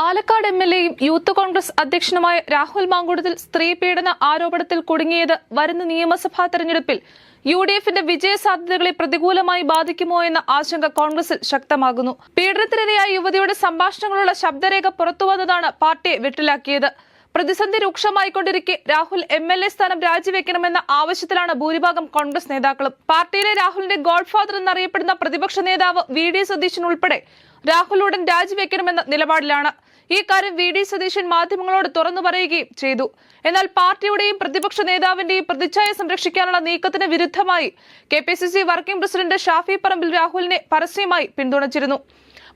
Palakkad M L എയും youth Congress അധ്യക്ഷനുമായ രാഹുൽ മാങ്കുടത്തിൽ സ്ത്രീ പീഡന ആരോപണത്തിൽ കുടുങ്ങിയത് വരുന്ന നിയമസഭാ തെരഞ്ഞെടുപ്പിൽ യു ഡി എഫിന്റെ വിജയ സാധ്യതകളെ പ്രതികൂലമായി ബാധിക്കുമോ എന്ന ആശങ്ക കോൺഗ്രസിൽ ശക്തമാകുന്നു. പീഡനത്തിനിരയായ യുവതിയുടെ സംഭാഷണങ്ങളുള്ള ശബ്ദരേഖ പുറത്തുവന്നതാണ് പാർട്ടിയെ വെട്ടിലാക്കിയത്. പ്രതിസന്ധി രൂക്ഷമായിക്കൊണ്ടിരിക്കെ രാഹുൽ എം എൽ എ സ്ഥാനം രാജിവെക്കണമെന്ന ആവശ്യത്തിലാണ് ഭൂരിഭാഗം കോൺഗ്രസ് നേതാക്കളും. പാർട്ടിയിലെ രാഹുലിന്റെ ഗോഡ്ഫാദർ എന്നറിയപ്പെടുന്ന പ്രതിപക്ഷ നേതാവ് വി ഡി സതീശൻ ഉൾപ്പെടെ രാഹുൽ ഉടൻ രാജിവെക്കണമെന്ന നിലപാടിലാണ്. ഈ കാര്യം വി ഡി സതീശൻ മാധ്യമങ്ങളോട് തുറന്നു പറയുകയും ചെയ്തു. എന്നാൽ പാർട്ടിയുടെയും പ്രതിപക്ഷ നേതാവിന്റെയും പ്രതിച്ഛായ സംരക്ഷിക്കാനുള്ള നീക്കത്തിന് വിരുദ്ധമായി K P C C working president Shafi Parambil രാഹുലിനെ പരസ്യമായി പിന്തുണച്ചിരുന്നു.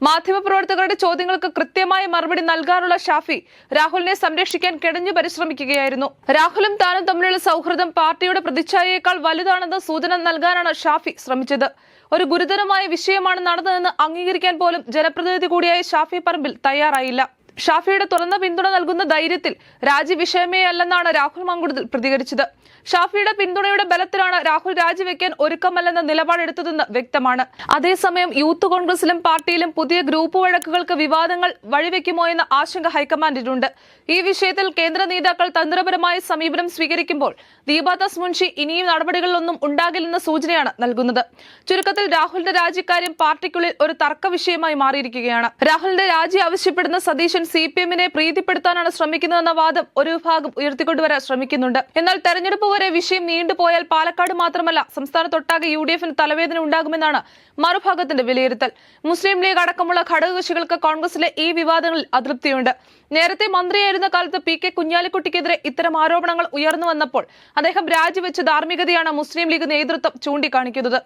മാധ്യമപ്രവർത്തകരുടെ ചോദ്യങ്ങൾക്ക് കൃത്യമായ മറുപടി നൽകാനുള്ള ഷാഫി രാഹുലിനെ സംരക്ഷിക്കാൻ കിടഞ്ഞു പരിശ്രമിക്കുകയായിരുന്നു. രാഹുലും താനും തമ്മിലുള്ള സൗഹൃദം പാർട്ടിയുടെ പ്രതിച്ഛായയേക്കാൾ വലുതാണെന്ന് സൂചന നൽകാനാണ് ഷാഫി ശ്രമിച്ചത്. ഒരു ഗുരുതരമായ വിഷയമാണ് നടന്നതെന്ന് അംഗീകരിക്കാൻ പോലും ജനപ്രതിനിധി കൂടിയായ ഷാഫി പറമ്പിൽ തയ്യാറായില്ല. ഷാഫിയുടെ തുറന്ന പിന്തുണ നൽകുന്ന ധൈര്യത്തിൽ രാജി വിഷയമേ അല്ലെന്നാണ് രാഹുൽ മങ്കുടത്തിൽ പ്രതികരിച്ചത്. ഷാഫിയുടെ പിന്തുണയുടെ ബലത്തിലാണ് രാഹുൽ രാജിവെക്കാൻ ഒരുക്കമല്ലെന്ന നിലപാടെടുത്തതെന്ന് വ്യക്തമാണ്. അതേസമയം യൂത്ത് കോൺഗ്രസിലും പാർട്ടിയിലും പുതിയ ഗ്രൂപ്പ് വഴക്കുകൾക്ക് വിവാദങ്ങൾ വഴിവെക്കുമോ എന്ന ആശങ്ക ഹൈക്കമാൻഡിനുണ്ട് ഈ വിഷയത്തിൽ കേന്ദ്ര നേതാക്കൾ തന്ത്രപരമായ സമീപനം സ്വീകരിക്കുമ്പോൾ ദീപാദാസ് മുൻഷി ഇനിയും നടപടികളിലൊന്നും ഉണ്ടാകില്ലെന്ന സൂചനയാണ് നൽകുന്നത്. ചുരുക്കത്തിൽ രാഹുലിന്റെ രാജിക്കാര്യം പാർട്ടിക്കുള്ളിൽ ഒരു തർക്ക വിഷയമായി മാറിയിരിക്കുകയാണ്. രാഹുലിന്റെ രാജി ആവശ്യപ്പെടുന്ന സതീശൻ സി പി എമ്മിനെ പ്രീതിപ്പെടുത്താനാണ് ശ്രമിക്കുന്നതെന്ന വാദം ഒരു വിഭാഗം ഉയർത്തിക്കൊണ്ടുവരാൻ ശ്രമിക്കുന്നുണ്ട്. എന്നാൽ തെരഞ്ഞെടുപ്പ് വരെ വിഷയം നീണ്ടുപോയാൽ പാലക്കാട് മാത്രമല്ല സംസ്ഥാനത്തൊട്ടാകെ യു ഡി എഫിന് തലവേദന ഉണ്ടാകുമെന്നാണ് മറുഭാഗത്തിന്റെ വിലയിരുത്തൽ. മുസ്ലിം ലീഗ് അടക്കമുള്ള ഘടകകക്ഷികൾക്ക് കോൺഗ്രസിലെ ഈ വിവാദങ്ങളിൽ അതൃപ്തിയുണ്ട്. നേരത്തെ മന്ത്രിയായിരുന്ന കാലത്ത് പി കെ കുഞ്ഞാലിക്കുട്ടിക്കെതിരെ ഇത്തരം ആരോപണങ്ങൾ ഉയർന്നു വന്നപ്പോൾ അദ്ദേഹം രാജിവെച്ച ധാർമ്മികതയാണ് മുസ്ലിം ലീഗ് നേതൃത്വം ചൂണ്ടിക്കാണിക്കുന്നത്.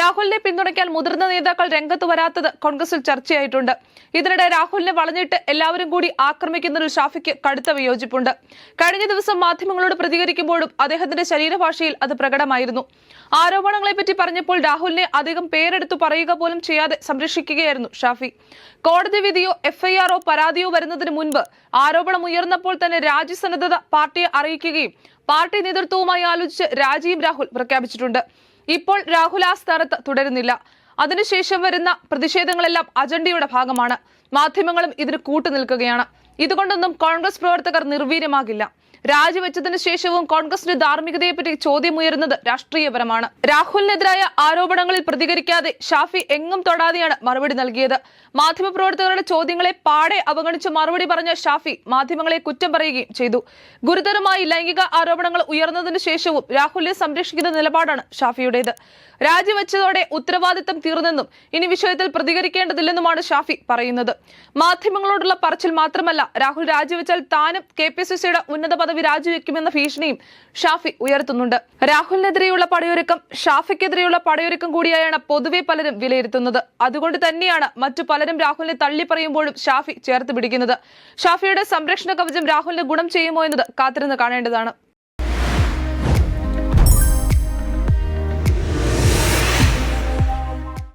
രാഹുലിനെ പിന്തുണയ്ക്കാൻ മുതിർന്ന നേതാക്കൾ രംഗത്ത് വരാത്തത് കോൺഗ്രസിൽ ചർച്ചയായിട്ടുണ്ട്. ഇതിനിടെ രാഹുലിനെ വളഞ്ഞിട്ട് എല്ലാവരും കൂടി ആക്രമിക്കുന്നതിൽ ഷാഫിക്ക് കടുത്ത വിയോജിപ്പുണ്ട്. കഴിഞ്ഞ ദിവസം മാധ്യമങ്ങളോട് പ്രതികരിക്കുമ്പോഴും അദ്ദേഹത്തിന്റെ ശരീരഭാഷയിൽ അത് പ്രകടമായിരുന്നു. ആരോപണങ്ങളെപ്പറ്റി പറഞ്ഞപ്പോൾ രാഹുലിനെ അധികം പേരെടുത്തു പറയുക പോലും ചെയ്യാതെ സംരക്ഷിക്കുകയായിരുന്നു ഷാഫി. കോടതി വിധിയോ എഫ്ഐആറോ പരാതിയോ വരുന്നതിന് മുൻപ് ആരോപണം ഉയർന്നപ്പോൾ തന്നെ രാജ്യസന്നദ്ധത പാർട്ടിയെ അറിയിക്കുകയും പാർട്ടി നേതൃത്വവുമായി ആലോചിച്ച് രാജിയും രാഹുൽ പ്രഖ്യാപിച്ചിട്ടുണ്ട്. ഇപ്പോൾ രാഹുൽ ആ സ്ഥാനത്ത് തുടരുന്നില്ല. അതിനുശേഷം വരുന്ന പ്രതിഷേധങ്ങളെല്ലാം അജണ്ടയുടെ ഭാഗമാണ്. മാധ്യമങ്ങളും ഇതിന് കൂട്ടുനിൽക്കുകയാണ്. ഇതുകൊണ്ടൊന്നും കോൺഗ്രസ് പ്രവർത്തകർ നിർവീര്യമാകില്ല. രാജിവെച്ചതിനു ശേഷവും കോൺഗ്രസിന്റെ ധാർമ്മികതയെപ്പറ്റി ചോദ്യമുയരുന്നത് രാഷ്ട്രീയപരമാണ്. രാഹുലിനെതിരായ ആരോപണങ്ങളിൽ പ്രതികരിക്കാതെ ഷാഫി എങ്ങും തൊടാതെയാണ് മറുപടി നൽകിയത്. മാധ്യമപ്രവർത്തകരുടെ ചോദ്യങ്ങളെ പാടെ അവഗണിച്ച് മറുപടി പറഞ്ഞ ഷാഫി മാധ്യമങ്ങളെ കുറ്റം പറയുകയും ചെയ്തു. ഗുരുതരമായി ലൈംഗിക ആരോപണങ്ങൾ ഉയർന്നതിനു ശേഷവും രാഹുലിനെ സംരക്ഷിക്കുന്ന നിലപാടാണ് ഷാഫിയുടേത്. രാജിവെച്ചതോടെ ഉത്തരവാദിത്തം തീർന്നെന്നും ഇനി വിഷയത്തിൽ പ്രതികരിക്കേണ്ടതില്ലെന്നുമാണ് ഷാഫി പറയുന്നത്. മാധ്യമങ്ങളോടുള്ള പറച്ചിൽ മാത്രമല്ല രാഹുൽ രാജിവെച്ചാൽ താനും കെ പി സി സിയുടെ ഉന്നത പദവി രാജിവെക്കുമെന്ന ഭീഷണിയും ഷാഫി ഉയർത്തുന്നുണ്ട്. രാഹുലിനെതിരെയുള്ള പടയൊരുക്കം ഷാഫിക്കെതിരെയുള്ള പടയൊരുക്കം കൂടിയായാണ് പൊതുവെ പലരും വിലയിരുത്തുന്നത്. അതുകൊണ്ട് തന്നെയാണ് മറ്റു പലരും രാഹുലിനെ തള്ളി പറയുമ്പോഴും ഷാഫി ചേർത്ത് പിടിക്കുന്നത്. ഷാഫിയുടെ സംരക്ഷണ കവചം രാഹുലിന് ഗുണം ചെയ്യുമോ എന്നത് കാത്തിരുന്ന് കാണേണ്ടതാണ്.